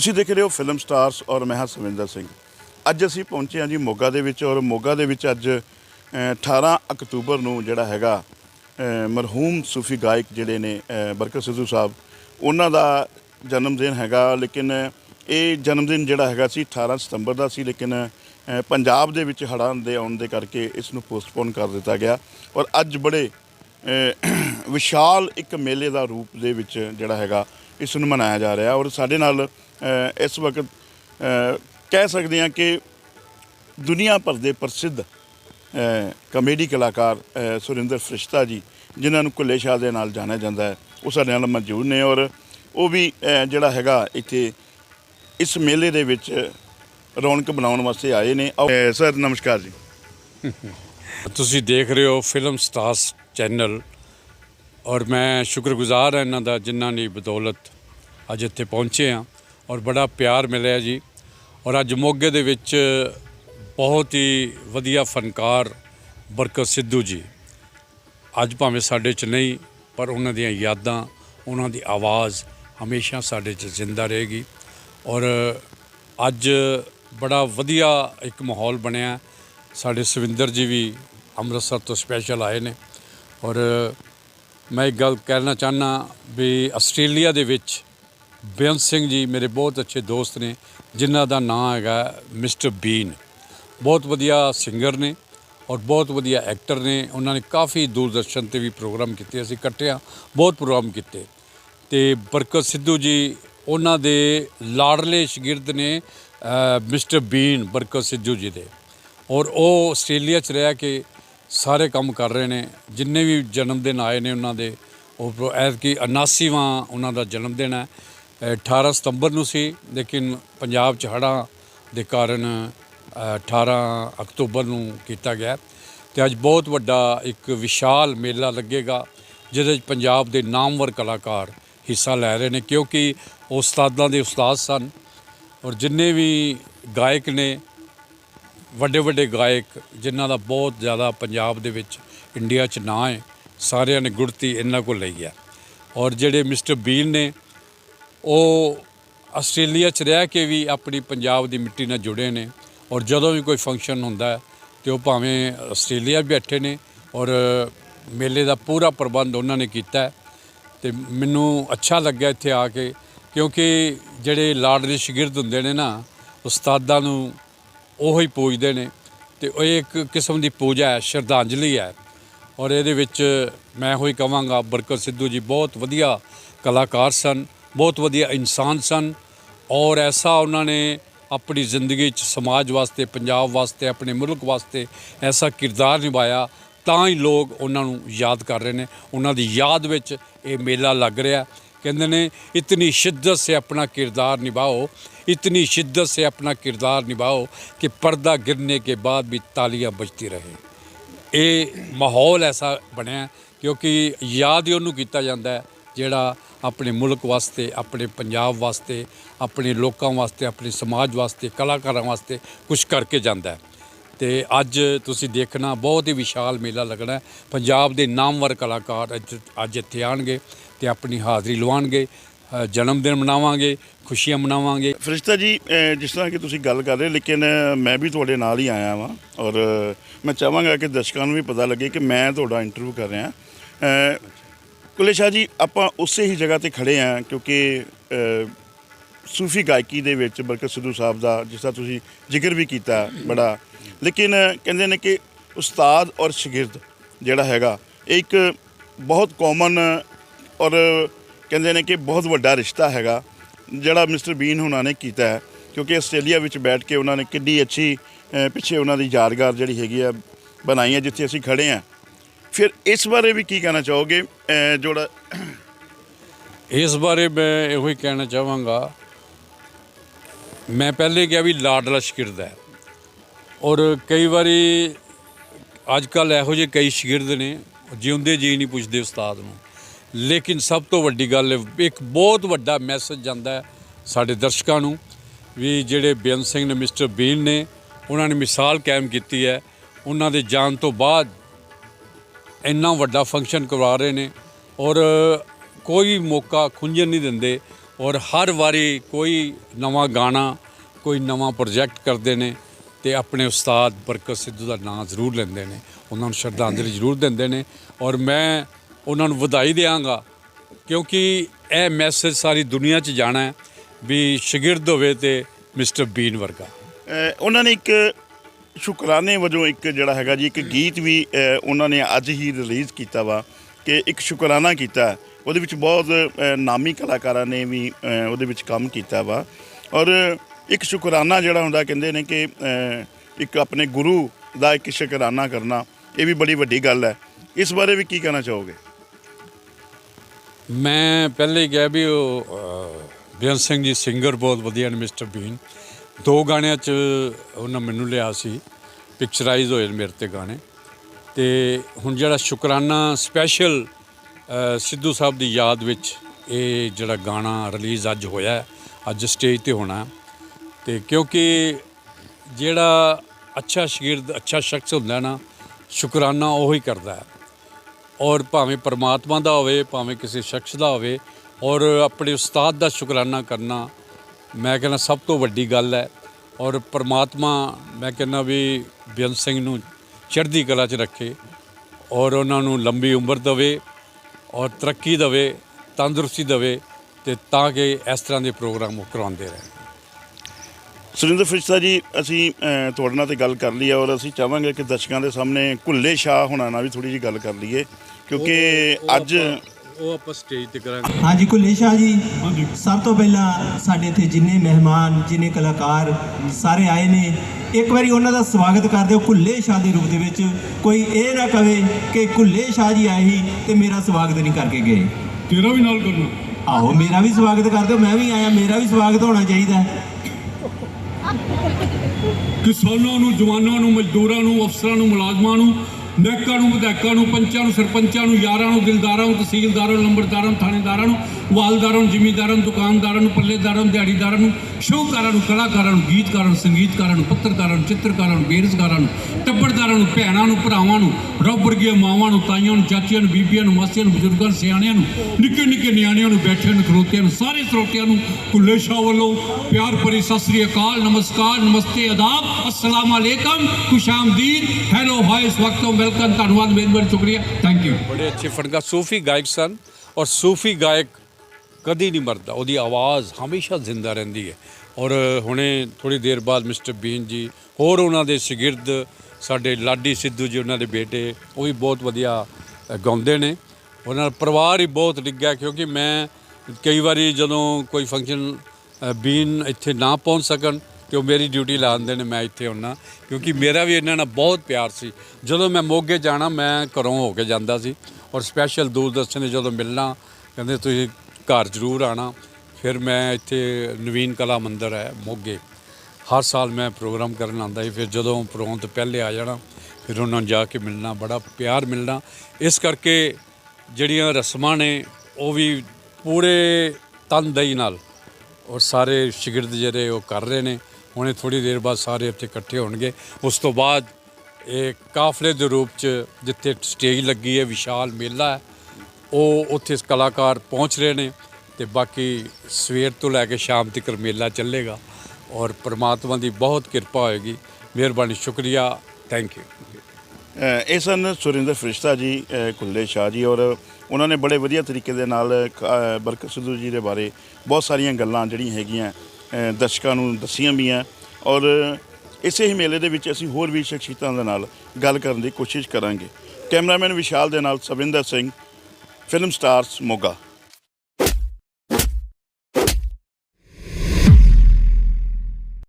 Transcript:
ਤੁਸੀਂ ਦੇਖ ਰਹੇ ਹੋ ਫਿਲਮ ਸਟਾਰਸ ਔਰ ਮੈਂ ਹਾਂ ਸਵਿੰਦਰ ਸਿੰਘ। ਅੱਜ ਅਸੀਂ ਪਹੁੰਚੇ ਹਾਂ ਜੀ ਮੋਗਾ ਦੇ ਵਿੱਚ ਔਰ ਮੋਗਾ ਦੇ ਵਿੱਚ ਅੱਜ ਅ, 18 ਅਕਤੂਬਰ ਨੂੰ ਜਿਹੜਾ ਹੈਗਾ ਮਰਹੂਮ ਸੂਫੀ ਗਾਇਕ ਜਿਹੜੇ ਨੇ ਅ, ਬਰਕਤ ਸਿੱਧੂ ਸਾਹਿਬ ਉਹਨਾਂ ਦਾ ਜਨਮ ਦਿਨ ਹੈਗਾ। ਲੇਕਿਨ ਇਹ ਜਨਮ ਦਿਨ ਜਿਹੜਾ ਹੈਗਾ ਸੀ 18 ਸਤੰਬਰ ਦਾ ਸੀ ਲੇਕਿਨ ਪੰਜਾਬ ਦੇ ਵਿੱਚ ਹੜ੍ਹਾਂ ਦੇ ਆਉਣ ਦੇ ਕਰਕੇ ਇਸ ਨੂੰ ਪੋਸਟਪੋਨ ਕਰ ਦਿੱਤਾ ਗਿਆ। ਔਰ ਅੱਜ ਬੜੇ ਵਿਸ਼ਾਲ ਇੱਕ ਮੇਲੇ ਦਾ ਰੂਪ ਦੇ ਵਿੱਚ ਜਿਹੜਾ ਹੈਗਾ ਇਸ ਨੂੰ ਮਨਾਇਆ ਜਾ ਰਿਹਾ। ਔਰ ਸਾਡੇ ਨਾਲ ਇਸ ਵਕਤ ਕਹਿ ਸਕਦੇ ਹਾਂ ਕਿ ਦੁਨੀਆ ਭਰ ਦੇ ਪ੍ਰਸਿੱਧ ਅ, ਕਾਮੇਡੀ ਕਲਾਕਾਰ ਸੁਰਿੰਦਰ ਫਰਿਸ਼ਤਾ ਜੀ ਜਿਨ੍ਹਾਂ ਨੂੰ ਕੁੱਲੇ ਸ਼ਾਹ ਦੇ ਨਾਲ ਜਾਣਿਆ ਜਾਂਦਾ ਹੈ ਉਹ ਸਾਡੇ ਨਾਲ ਮੌਜੂਦ ਨੇ ਔਰ ਉਹ ਵੀ ਜਿਹੜਾ ਹੈਗਾ ਇੱਥੇ ਇਸ ਮੇਲੇ ਦੇ ਵਿੱਚ ਰੌਣਕ ਬਣਾਉਣ ਵਾਸਤੇ ਆਏ ਨੇ। ਸਰ ਨਮਸਕਾਰ ਜੀ। ਤੁਸੀਂ ਦੇਖ ਰਹੇ ਹੋ ਫਿਲਮ ਸਟਾਰਸ ਚੈਨਲ ਔਰ ਮੈਂ ਸ਼ੁਕਰਗੁਜ਼ਾਰ ਹਾਂ ਇਹਨਾਂ ਦਾ ਜਿਨ੍ਹਾਂ ਦੀ ਬਦੌਲਤ ਅੱਜ ਇੱਥੇ ਪਹੁੰਚੇ ਹਾਂ। ਔਰ ਬੜਾ ਪਿਆਰ ਮਿਲਿਆ ਜੀ। ਔਰ ਅੱਜ ਮੋਗੇ ਦੇ ਵਿੱਚ ਬਹੁਤ ਹੀ ਵਧੀਆ ਫਨਕਾਰ ਬਰਕਤ ਸਿੱਧੂ ਜੀ। ਅੱਜ ਭਾਵੇਂ ਸਾਡੇ 'ਚ ਨਹੀਂ, ਪਰ ਉਹਨਾਂ ਦੀਆਂ ਯਾਦਾਂ, ਉਹਨਾਂ ਦੀ ਆਵਾਜ਼ ਹਮੇਸ਼ਾ ਸਾਡੇ 'ਚ ਜ਼ਿੰਦਾ ਰਹੇਗੀ। ਔਰ ਅੱਜ ਬੜਾ ਵਧੀਆ ਇੱਕ ਮਾਹੌਲ ਬਣਿਆ। ਸਾਡੇ ਸਵਿੰਦਰ ਜੀ ਵੀ ਅੰਮ੍ਰਿਤਸਰ ਤੋਂ ਸਪੈਸ਼ਲ ਆਏ ਨੇ। ਔਰ ਮੈਂ ਇੱਕ ਗੱਲ ਕਹਿਣਾ ਚਾਹਨਾ ਵੀ ਆਸਟ੍ਰੇਲੀਆ ਦੇ ਵਿੱਚ ਬੇਅੰਤ ਸਿੰਘ ਜੀ ਮੇਰੇ ਬਹੁਤ ਅੱਛੇ ਦੋਸਤ ਨੇ, ਜਿਨ੍ਹਾਂ ਦਾ ਨਾਮ ਹੈਗਾ ਮਿਸਟਰ ਬੀਨ। ਬਹੁਤ ਵਧੀਆ ਸਿੰਗਰ ਨੇ ਔਰ ਬਹੁਤ ਵਧੀਆ ਐਕਟਰ ਨੇ। ਉਹਨਾਂ ਨੇ ਕਾਫੀ ਦੂਰਦਰਸ਼ਨ ਤੇ ਵੀ ਪ੍ਰੋਗਰਾਮ ਕੀਤੇ, ਅਸੀਂ ਇਕੱਠਿਆਂ ਬਹੁਤ ਪ੍ਰੋਗਰਾਮ ਕੀਤੇ। ਤੇ ਬਰਕਤ ਸਿੱਧੂ ਜੀ, ਉਹਨਾਂ ਦੇ ਲਾਡਲੇ ਸ਼ਾਗਿਰਦ ਨੇ ਮਿਸਟਰ ਬੀਨ, ਬਰਕਤ ਸਿੱਧੂ ਜੀ ਦੇ। ਔਰ ਉਹ ਆਸਟ੍ਰੇਲੀਆ 'ਚ ਰਹਿ ਕੇ ਸਾਰੇ ਕੰਮ ਕਰ ਰਹੇ ਨੇ। ਜਿੰਨੇ ਵੀ ਜਨਮ ਦਿਨ ਆਏ ਨੇ ਉਹਨਾਂ ਦੇ, ਉਹ ਐਤਕੀ 79ਵਾਂ ਉਹਨਾਂ ਦਾ ਜਨਮ ਦਿਨ ਹੈ। 18 ਸਤੰਬਰ ਨੂੰ ਸੀ ਲੇਕਿਨ ਪੰਜਾਬ 'ਚ ਹੜ੍ਹਾਂ ਦੇ ਕਾਰਨ ਅ, 18 ਅਕਤੂਬਰ ਨੂੰ ਕੀਤਾ ਗਿਆ। ਤੇ ਅੱਜ ਬਹੁਤ ਵੱਡਾ ਇੱਕ ਵਿਸ਼ਾਲ ਮੇਲਾ ਲੱਗੇਗਾ ਜਿਹਦੇ 'ਚ ਪੰਜਾਬ ਦੇ ਨਾਮਵਰ ਕਲਾਕਾਰ ਹਿੱਸਾ ਲੈ ਰਹੇ ਨੇ ਕਿਉਂਕਿ ਉਸਤਾਦਾਂ ਦੇ ਉਸਤਾਦ ਸਨ ਔਰ ਜਿੰਨੇ ਵੀ ਗਾਇਕ ਨੇ ਵੱਡੇ ਵੱਡੇ ਗਾਇਕ ਜਿਨ੍ਹਾਂ ਦਾ ਬਹੁਤ ਜ਼ਿਆਦਾ ਪੰਜਾਬ ਦੇ ਵਿੱਚ ਇੰਡੀਆ 'ਚ ਨਾਂ ਹੈ ਸਾਰਿਆਂ ਨੇ ਗੁੜਤੀ ਇਹਨਾਂ ਕੋਲ ਲਈ ਹੈ। ਔਰ ਜਿਹੜੇ ਮਿਸਟਰ ਬੀਨ ਨੇ ਉਹ ਆਸਟ੍ਰੇਲੀਆ 'ਚ ਰਹਿ ਕੇ ਵੀ ਆਪਣੀ ਪੰਜਾਬ ਦੀ ਮਿੱਟੀ ਨਾਲ ਜੁੜੇ ਨੇ ਔਰ ਜਦੋਂ ਵੀ ਕੋਈ ਫੰਕਸ਼ਨ ਹੁੰਦਾ ਹੈ, ਤੇ ਉਹ ਭਾਵੇਂ ਆਸਟ੍ਰੇਲੀਆ ਵੀ ਬੈਠੇ ਨੇ ਔਰ ਮੇਲੇ ਦਾ ਪੂਰਾ ਪ੍ਰਬੰਧ ਉਹਨਾਂ ਨੇ ਕੀਤਾ ਹੈ। ਤੇ ਮੈਨੂੰ ਅੱਛਾ ਲੱਗਿਆ ਇੱਥੇ ਆ ਕੇ, ਕਿਉਂਕਿ ਜਿਹੜੇ ਲਾਡਲੇ ਸ਼ਾਗਿਰਦ ਹੁੰਦੇ ਨੇ ਨਾ, ਉਸਤਾਦਾਂ ਨੂੰ ਉਹੀ ਪੂਜਦੇ ਨੇ ਤੇ ਉਹ ਇੱਕ ਕਿਸਮ ਦੀ ਪੂਜਾ ਹੈ, ਸ਼ਰਧਾਂਜਲੀ ਹੈ। ਔਰ ਇਹਦੇ ਵਿੱਚ ਮੈਂ ਹੋਈ ਕਵਾਂਗਾ ਬਰਕਤ ਸਿੱਧੂ ਜੀ ਬਹੁਤ ਵਧੀਆ ਕਲਾਕਾਰ ਸਨ। ਬਹੁਤ ਵਧੀਆ ਇਨਸਾਨ ਸਨ ਔਰ ਐਸਾ ਉਹਨਾਂ ਨੇ ਆਪਣੀ ਜ਼ਿੰਦਗੀ 'ਚ ਸਮਾਜ ਵਾਸਤੇ ਪੰਜਾਬ ਵਾਸਤੇ ਆਪਣੇ ਮੁਲਕ ਵਾਸਤੇ ਐਸਾ ਕਿਰਦਾਰ ਨਿਭਾਇਆ ਤਾਂ ਹੀ ਲੋਕ ਉਹਨਾਂ ਨੂੰ ਯਾਦ ਕਰ ਰਹੇ ਨੇ ਉਹਨਾਂ ਦੀ ਯਾਦ ਵਿੱਚ ਇਹ ਮੇਲਾ ਲੱਗ ਰਿਹਾ ਕਹਿੰਦੇ ਨੇ ਇਤਨੀ ਸ਼ਿੱਦਤ ਸੇ ਆਪਣਾ ਕਿਰਦਾਰ ਨਿਭਾਓ इतनी शिद्दत से अपना किरदार निभाओ कि पर्दा गिरने के बाद भी तालियां बजती रहे ਇਹ ਮਾਹੌਲ ਐਸਾ ਬਣਿਆ ਕਿਉਂਕਿ ਯਾਦ ਹੀ ਉਹਨੂੰ ਕੀਤਾ ਜਾਂਦਾ ਹੈ ਜਿਹੜਾ ਆਪਣੇ ਮੁਲਕ ਵਾਸਤੇ, ਆਪਣੇ ਪੰਜਾਬ ਵਾਸਤੇ, ਆਪਣੇ ਲੋਕਾਂ ਵਾਸਤੇ, ਆਪਣੇ ਸਮਾਜ ਵਾਸਤੇ, ਕਲਾਕਾਰਾਂ ਵਾਸਤੇ ਕੁਝ ਕਰਕੇ ਜਾਂਦਾ ਹੈ। ਤੇ ਅੱਜ ਤੁਸੀਂ ਦੇਖਣਾ, ਬਹੁਤ ਹੀ ਵਿਸ਼ਾਲ ਮੇਲਾ ਲੱਗਣਾ ਹੈ। ਪੰਜਾਬ ਦੇ ਨਾਮਵਰ ਕਲਾਕਾਰ ਅੱਜ ਇੱਥੇ ਆਣਗੇ ਤੇ ਆਪਣੀ ਹਾਜ਼ਰੀ ਲਵਾਉਣਗੇ ਜਨਮ ਦਿਨ ਮਨਾਵਾਂਗੇ, ਖੁਸ਼ੀਆਂ ਮਨਾਵਾਂਗੇ। ਫਰਿਸ਼ਤਾ ਜੀ ਜਿਸ ਤਰ੍ਹਾਂ ਕਿ ਤੁਸੀਂ ਗੱਲ ਕਰ ਰਹੇ ਲੇਕਿਨ ਮੈਂ ਵੀ ਤੁਹਾਡੇ ਨਾਲ ਹੀ ਆਇਆ ਵਾਂ ਔਰ ਮੈਂ ਚਾਹਾਂਗਾ ਕਿ ਦਰਸ਼ਕਾਂ ਨੂੰ ਵੀ ਪਤਾ ਲੱਗੇ ਕਿ ਮੈਂ ਤੁਹਾਡਾ ਇੰਟਰਵਿਊ ਕਰ ਰਿਹਾ। ਕੁਲੇ ਸ਼ਾਹ ਜੀ, ਆਪਾਂ ਉਸੇ ਹੀ ਜਗ੍ਹਾ ਤੇ ਖੜੇ ਆ ਕਿਉਂਕਿ ਸੂਫੀ ਗਾਇਕੀ ਦੇ ਵਿੱਚ ਬਰਕਤ ਸਿੱਧੂ ਸਾਹਿਬ ਦਾ ਜਿਸ ਦਾ ਤੁਸੀਂ ਜ਼ਿਕਰ ਵੀ ਕੀਤਾ ਬੜਾ। ਲੇਕਿਨ ਕਹਿੰਦੇ ਨੇ ਕਿ ਉਸਤਾਦ ਔਰ ਸ਼ਾਗਿਰਦ ਜਿਹੜਾ ਹੈਗਾ, ਇਹ ਇੱਕ ਬਹੁਤ ਕਾਮਨ ਔਰ ਕਹਿੰਦੇ ਨੇ ਕਿ ਬਹੁਤ ਵੱਡਾ ਰਿਸ਼ਤਾ ਹੈਗਾ, ਜਿਹੜਾ ਮਿਸਟਰ ਬੀਨ ਹੁਣਾਂ ਨੇ ਕੀਤਾ ਹੈ। ਕਿਉਂਕਿ ਆਸਟ੍ਰੇਲੀਆ ਵਿੱਚ ਬੈਠ ਕੇ ਉਹਨਾਂ ਨੇ ਕਿੰਨੀ ਅੱਛੀ ਪਿੱਛੇ ਉਹਨਾਂ ਦੀ ਯਾਦਗਾਰ ਜਿਹੜੀ ਹੈਗੀ ਆ ਬਣਾਈ ਹੈ, ਜਿੱਥੇ ਅਸੀਂ ਖੜੇ ਆ ਫਿਰ ਇਸ ਬਾਰੇ ਵੀ ਕੀ ਕਹਿਣਾ ਚਾਹੋਗੇ? ਅ, ਜਿਹੜਾ ਇਸ ਬਾਰੇ ਮੈਂ ਇਹੋ ਹੀ ਕਹਿਣਾ ਚਾਹਾਂਗਾ। ਮੈਂ ਪਹਿਲੇ ਕਿਹਾ ਵੀ ਲਾਡਲਾ ਸ਼ਗਿਰਦ ਹੈ। ਔਰ ਕਈ ਵਾਰੀ ਅੱਜ ਕੱਲ ਇਹੋ ਜਿਹੇ ਕਈ ਸ਼ਗਿਰਦ ਨੇ ਜਿਉਂਦੇ ਜੀ ਨਹੀਂ ਪੁੱਛਦੇ ਉਸਤਾਦ ਨੂੰ। ਲੇਕਿਨ ਸਭ ਤੋਂ ਵੱਡੀ ਗੱਲ ਇੱਕ ਬਹੁਤ ਵੱਡਾ ਮੈਸੇਜ ਜਾਂਦਾ ਹੈ ਸਾਡੇ ਦਰਸ਼ਕਾਂ ਨੂੰ ਵੀ ਜਿਹੜੇ ਬੇਅੰਤ ਸਿੰਘ ਨੇ ਮਿਸਟਰ ਬੀਨ ਨੇ ਉਹਨਾਂ ਨੇ ਮਿਸਾਲ ਕਾਇਮ ਕੀਤੀ ਹੈ। ਉਹਨਾਂ ਦੇ ਜਾਣ ਤੋਂ ਬਾਅਦ ਇੰਨਾ ਵੱਡਾ ਫੰਕਸ਼ਨ ਕਰਵਾ ਰਹੇ ਨੇ ਔਰ ਕੋਈ ਮੌਕਾ ਖੁੰਝਣ ਨਹੀਂ ਦਿੰਦੇ ਔਰ ਹਰ ਵਾਰੀ ਕੋਈ ਨਵਾਂ ਗਾਣਾ, ਕੋਈ ਨਵਾਂ ਪ੍ਰੋਜੈਕਟ ਕਰਦੇ ਨੇ ਤੇ ਆਪਣੇ ਉਸਤਾਦ ਬਰਕਤ ਸਿੱਧੂ ਦਾ ਨਾਮ ਜ਼ਰੂਰ ਲੈਂਦੇ ਨੇ। ਉਹਨਾਂ ਨੂੰ ਸ਼ਰਧਾਂਜਲੀ ਜ਼ਰੂਰ ਦਿੰਦੇ ਨੇ ਔਰ ਮੈਂ ਉਹਨਾਂ ਨੂੰ ਵਧਾਈ ਦਿਆਂਗਾ ਕਿਉਂਕਿ ਇਹ ਮੈਸੇਜ ਸਾਰੀ ਦੁਨੀਆ 'ਚ ਜਾਣਾ ਹੈ ਵੀ ਸ਼ਾਗਿਰਦ ਹੋਵੇ ਤੇ ਮਿਸਟਰ ਬੀਨ ਵਰਗਾ। ਉਹਨਾਂ ਨੇ ਇੱਕ ਸ਼ੁਕਰਾਨੇ ਵਜੋਂ ਇੱਕ ਜਿਹੜਾ ਹੈਗਾ ਜੀ ਇੱਕ ਗੀਤ ਵੀ ਉਹਨਾਂ ਨੇ ਅੱਜ ਹੀ ਰਿਲੀਜ਼ ਕੀਤਾ ਵਾ ਕਿ ਇੱਕ ਸ਼ੁਕਰਾਨਾ ਕੀਤਾ। ਉਹਦੇ ਵਿੱਚ ਬਹੁਤ ਨਾਮੀ ਕਲਾਕਾਰਾਂ ਨੇ ਵੀ ਉਹਦੇ ਵਿੱਚ ਕੰਮ ਕੀਤਾ ਵਾ। ਔਰ ਇੱਕ ਸ਼ੁਕਰਾਨਾ ਜਿਹੜਾ ਹੁੰਦਾ ਕਹਿੰਦੇ ਨੇ ਕਿ ਇੱਕ ਆਪਣੇ ਗੁਰੂ ਦਾ ਇੱਕ ਸ਼ੁਕਰਾਨਾ ਕਰਨਾ ਇਹ ਵੀ ਬੜੀ ਵੱਡੀ ਗੱਲ ਹੈ। ਇਸ ਬਾਰੇ ਵੀ ਕੀ ਕਹਿਣਾ ਚਾਹੋਗੇ? ਮੈਂ ਪਹਿਲੇ ਹੀ ਕਿਹਾ ਵੀ ਉਹ ਅਹ, ਬੇਅੰਤ ਸਿੰਘ ਜੀ ਸਿੰਗਰ ਬਹੁਤ ਵਧੀਆ ਨੇ ਮਿਸਟਰ ਬੀਨ। ਦੋ ਗਾਣਿਆਂ 'ਚ ਉਹਨਾਂ ਮੈਨੂੰ ਲਿਆ ਸੀ ਪਿਕਚਰਾਈਜ਼ ਹੋਏ ਮੇਰੇ ਤੇ ਗਾਣੇ ਤੇ ਹੁਣ ਜਿਹੜਾ ਸ਼ੁਕਰਾਨਾ ਸਪੈਸ਼ਲ ਸਿੱਧੂ ਸਾਹਿਬ ਦੀ ਯਾਦ ਵਿੱਚ ਇਹ ਜਿਹੜਾ ਗਾਣਾ ਰਿਲੀਜ਼ ਅੱਜ ਹੋਇਆ ਅੱਜ ਸਟੇਜ ਤੇ ਹੋਣਾ ਹੈ। ਤੇ ਕਿਉਂਕਿ ਜਿਹੜਾ ਅੱਛਾ ਸ਼ਾਗਿਰਦ, ਅੱਛਾ ਸ਼ਖਸ ਹੁੰਦਾ ਨਾ, ਸ਼ੁਕਰਾਨਾ ਉਹ ਹੀ ਕਰਦਾ ਹੈ ਔਰ ਭਾਵੇਂ ਪਰਮਾਤਮਾ ਦਾ ਹੋਵੇ, ਭਾਵੇਂ ਕਿਸੇ ਸ਼ਖਸ ਦਾ ਹੋਵੇ, ਔਰ ਆਪਣੇ ਉਸਤਾਦ ਦਾ ਸ਼ੁਕਰਾਨਾ ਕਰਨਾ ਮੈਂ ਕਹਿੰਦਾ ਸਭ ਤੋਂ ਵੱਡੀ ਗੱਲ ਹੈ ਔਰ ਪਰਮਾਤਮਾ ਮੈਂ ਕਹਿੰਦਾ ਵੀ ਬੇਅੰਤ ਸਿੰਘ ਨੂੰ ਚੜ੍ਹਦੀ ਕਲਾ 'ਚ ਰੱਖੇ ਔਰ ਉਹਨਾਂ ਨੂੰ ਲੰਬੀ ਉਮਰ ਦੇਵੇ ਔਰ ਤਰੱਕੀ ਦੇਵੇ ਤੰਦਰੁਸਤੀ ਦੇਵੇ ਤੇ ਤਾਂ ਕਿ ਇਸ ਤਰ੍ਹਾਂ ਦੇ ਪ੍ਰੋਗਰਾਮ ਉਹ ਕਰਵਾਉਂਦੇ ਰਹਿਣ। ਸੁਰਿੰਦਰ ਫਰਿਸ਼ਤਾ ਜੀ ਅਸੀਂ ਤੁਹਾਡੇ ਨਾਲ ਤੇ ਗੱਲ ਕਰ ਲਈ ਹੈ ਔਰ ਅਸੀਂ ਚਾਹਾਂਗੇ ਕਿ ਦਰਸ਼ਕਾਂ ਦੇ ਸਾਹਮਣੇ ਭੁੱਲੇ ਸ਼ਾਹ ਹੋਣਾ ਨਾਲ ਵੀ ਥੋੜੀ ਜੀ ਗੱਲ ਕਰ ਲਈਏ ਕਿਉਂਕਿ ਅੱਜ ਉਹ ਆਪਾਂ ਸਟੇਜ ਤੇ ਕਰਾਂਗੇ। ਹਾਂਜੀ ਕੁੱਲੇ ਸ਼ਾਹ ਜੀ ਸਭ ਤੋਂ ਪਹਿਲਾਂ ਸਾਡੇ ਇੱਥੇ ਜਿੰਨੇ ਮਹਿਮਾਨ ਜਿੰਨੇ ਕਲਾਕਾਰ ਸਾਰੇ ਆਏ ਨੇ ਇੱਕ ਵਾਰੀ ਉਹਨਾਂ ਦਾ ਸਵਾਗਤ ਕਰ ਦਿਓ ਕੁੱਲੇ ਸ਼ਾਹ ਦੇ ਰੂਪ ਦੇ ਵਿੱਚ। ਕੋਈ ਇਹ ਨਾ ਕਵੇ ਕਿ ਕੁੱਲੇ ਸ਼ਾਹ ਜੀ ਆਏ ਸੀ ਤੇ ਮੇਰਾ ਸਵਾਗਤ ਨਹੀਂ ਕਰਕੇ ਗਏ। ਤੇਰਾ ਵੀ ਨਾਲ ਕਰਨਾ। ਆਹੋ ਮੇਰਾ ਵੀ ਸਵਾਗਤ ਕਰ ਦਿਓ ਮੈਂ ਵੀ ਆਇਆ ਮੇਰਾ ਵੀ ਸਵਾਗਤ ਹੋਣਾ ਚਾਹੀਦਾ ਹੈ। ਕਿਸਾਨਾਂ ਨੂੰ ਜਵਾਨਾਂ ਨੂੰ ਮਜ਼ਦੂਰਾਂ ਨੂੰ ਅਫਸਰਾਂ ਨੂੰ ਮੁਲਾਜ਼ਮਾਂ ਨੂੰ ਨੈਕਾਂ ਨੂੰ, ਵਿਧਾਇਕਾਂ ਨੂੰ, ਪੰਚਾਂ ਨੂੰ, ਸਰਪੰਚਾਂ ਨੂੰ, ਯਾਰਾਂ ਨੂੰ, ਦਿਲਦਾਰਾਂ ਨੂੰ, ਤਹਿਸੀਲਦਾਰਾਂ ਨੂੰ ਲੰਬੜਦਾਰਾਂ ਨੂੰ, ਥਾਣੇਦਾਰਾਂ ਨੂੰ, ਵਾਲਦਾਰਾਂ ਨੂੰ, ਜ਼ਿਮੀਂਦਾਰਾਂ ਨੂੰ, ਦੁਕਾਨਦਾਰਾਂ ਨੂੰ, ਪੱਲੇਦਾਰਾਂ ਨੂੰ, ਦਿਹਾੜੀਦਾਰਾਂ ਨੂੰ ਸ਼ੌਕਕਾਰਾਂ ਨੂੰ, ਕਲਾਕਾਰਾਂ ਨੂੰ, ਗੀਤਕਾਰਾਂ ਨੂੰ, ਸੰਗੀਤਕਾਰਾਂ ਨੂੰ, ਪੱਤਰਕਾਰਾਂ ਨੂੰ, ਚਿੱਤਰਕਾਰਾਂ ਨੂੰ, ਬੇਰੁਜ਼ਗਾਰਾਂ ਨੂੰ, ਟੱਬਰਦਾਰਾਂ ਨੂੰ, ਭੈਣਾਂ ਨੂੰ, ਭਰਾਵਾਂ ਨੂੰ ਰੱਬ ਵਰਗੀਆਂ ਮਾਵਾਂ ਨੂੰ, ਤਾਈਆਂ ਨੂੰ, ਚਾਚੀਆਂ ਨੂੰ, ਬੀਬੀਆਂ ਨੂੰ, ਮਾਸੀਆਂ ਨੂੰ, ਬਜ਼ੁਰਗਾਂ ਨੂੰ, ਸਿਆਣਿਆਂ ਨੂੰ, ਨਿੱਕੇ ਨਿੱਕੇ ਨਿਆਣਿਆਂ ਨੂੰ ਬੈਠਿਆਂ ਨੂੰ ਖਰੋਤਿਆਂ ਨੂੰ, ਸਾਰੇ ਸਰੋਤਿਆਂ ਨੂੰ ਕੁੱਲੇ ਸ਼ਾਹ ਵੱਲੋਂ ਪਿਆਰ ਭਰੀ ਸਤਿ ਸ੍ਰੀ ਅਕਾਲ, ਨਮਸਕਾਰ, ਨਮਸਤੇ, ਅਦਾਬ ਅਸਲਾਮ ਅਲੈਕਮ ਖੁਸ਼ਾਮਦੀਦ, ਹੈਲੋ ਹਾਈ ਇਸ ਵਕਤ ਵੈਲਕਮ ਧੰਨਵਾਦ ਬਹੁਤ ਬਹੁਤ ਸ਼ੁਕਰੀਆ ਥੈਂਕ ਯੂ ਬੜੇ ਅੱਛੇ ਫਨਕਾਰ ਸੂਫੀ ਗਾਇਕ ਸਨ ਔਰ ਸੂਫੀ ਗਾਇਕ ਕਦੀ ਨਹੀਂ ਮਰਦਾ ਉਹਦੀ ਆਵਾਜ਼ ਹਮੇਸ਼ਾ ਜ਼ਿੰਦਾ ਰਹਿੰਦੀ ਹੈ ਔਰ ਹੁਣੇ ਥੋੜੀ ਦੇਰ ਬਾਅਦ ਮਿਸਟਰ ਬੀਨ ਜੀ ਹੋਰ ਉਹਨਾਂ ਦੇ ਸ਼ਾਗਿਰਦ ਸਾਡੇ ਲਾਡੀ ਸਿੱਧੂ ਜੀ ਉਹਨਾਂ ਦੇ ਬੇਟੇ ਉਹ ਵੀ ਬਹੁਤ ਵਧੀਆ ਗਾਉਂਦੇ ਨੇ ਉਹਨਾਂ ਦਾ ਪਰਿਵਾਰ ਹੀ ਬਹੁਤ ਡਿੱਗਿਆ ਕਿਉਂਕਿ ਮੈਂ ਕਈ ਵਾਰੀ ਜਦੋਂ ਕੋਈ ਫੰਕਸ਼ਨ ਬੀਨ ਇੱਥੇ ਨਾ ਪਹੁੰਚ ਸਕਣ ਕਿ ਉਹ ਮੇਰੀ ਡਿਊਟੀ ਲਾ ਦਿੰਦੇ ਨੇ, ਮੈਂ ਇੱਥੇ ਹੁੰਨਾ ਕਿਉਂਕਿ ਮੇਰਾ ਵੀ ਇਹਨਾਂ ਨਾਲ ਬਹੁਤ ਪਿਆਰ ਸੀ। ਜਦੋਂ ਮੈਂ ਮੋਗੇ ਜਾਣਾ, ਮੈਂ ਘਰੋਂ ਹੋ ਕੇ ਜਾਂਦਾ ਸੀ। ਔਰ ਸਪੈਸ਼ਲ ਦੂਰਦਰਸ਼ਨ ਜਦੋਂ ਮਿਲਣਾ, ਕਹਿੰਦੇ ਤੁਸੀਂ ਘਰ ਜ਼ਰੂਰ ਆਣਾ। ਫਿਰ ਮੈਂ ਇੱਥੇ ਨਵੀਨ ਕਲਾ ਮੰਦਿਰ ਹੈ ਮੋਗੇ। ਹਰ ਸਾਲ ਮੈਂ ਪ੍ਰੋਗਰਾਮ ਕਰਨ ਆਉਂਦਾ ਸੀ। ਫਿਰ ਜਦੋਂ ਪ੍ਰੋਗਰਾਮ ਤੋਂ ਪਹਿਲੇ ਆ ਜਾਣਾ, ਫਿਰ ਉਹਨਾਂ ਨੂੰ ਜਾ ਕੇ ਮਿਲਣਾ, ਬੜਾ ਪਿਆਰ ਮਿਲਣਾ। ਇਸ ਕਰਕੇ ਜਿਹੜੀਆਂ ਰਸਮਾਂ ਨੇ, ਉਹ ਵੀ ਪੂਰੇ ਤਨਦੇਹੀ ਨਾਲ ਔਰ ਸਾਰੇ ਸ਼ਾਗਿਰਦ ਜਿਹੜੇ ਉਹ ਕਰ ਰਹੇ ਨੇ। ਹੁਣੇ ਥੋੜੀ ਦੇਰ ਬਾਅਦ ਸਾਰੇ ਇੱਥੇ ਇਕੱਠੇ ਹੋਣਗੇ। ਉਸ ਤੋਂ ਬਾਅਦ ਇਹ ਕਾਫਲੇ ਦੇ ਰੂਪ ਚ ਜਿੱਥੇ ਸਟੇਜ ਲੱਗੀ ਹੈ ਵਿਸ਼ਾਲ ਮੇਲਾ ਹੈ ਉਹ ਉੱਥੇ ਕਲਾਕਾਰ ਪਹੁੰਚ ਰਹੇ ਨੇ ਤੇ ਬਾਕੀ ਸਵੇਰ ਤੋਂ ਲੈ ਕੇ ਸ਼ਾਮ ਤੱਕ ਮੇਲਾ ਚੱਲੇਗਾ ਔਰ ਪ੍ਰਮਾਤਮਾ ਦੀ ਬਹੁਤ ਕਿਰਪਾ ਹੋਏਗੀ। ਮਿਹਰਬਾਨੀ ਸ਼ੁਕਰੀਆ। ਥੈਂਕ ਯੂ ਇਹ ਸਨ ਸੁਰਿੰਦਰ ਫਰਿਸ਼ਤਾ ਜੀ ਅ, ਕੁੱਲੇ ਸ਼ਾਹ ਜੀ ਔਰ ਉਹਨਾਂ ਨੇ ਬੜੇ ਵਧੀਆ ਤਰੀਕੇ ਦੇ ਨਾਲ ਅ, ਬਰਕਤ ਸਿੱਧੂ ਜੀ ਦੇ ਬਾਰੇ ਬਹੁਤ ਸਾਰੀਆਂ ਗੱਲਾਂ ਜਿਹੜੀਆਂ ਹੈਗੀਆਂ ਦਰਸ਼ਕਾਂ ਨੂੰ ਦੱਸੀਆਂ ਵੀ ਆ ਔਰ ਇਸੇ ਹੀ ਮੇਲੇ ਦੇ ਵਿੱਚ ਅਸੀਂ ਹੋਰ ਵੀ ਸ਼ਖਸੀਅਤਾਂ ਦੇ ਨਾਲ ਗੱਲ ਕਰਨ ਦੀ ਕੋਸ਼ਿਸ਼ ਕਰਾਂਗੇ। ਕੈਮਰਾਮੈਨ ਵਿਸ਼ਾਲ ਦੇ ਨਾਲ ਸਵਿੰਦਰ ਸਿੰਘ, ਫਿਲਮ ਸਟਾਰਸ, ਮੋਗਾ।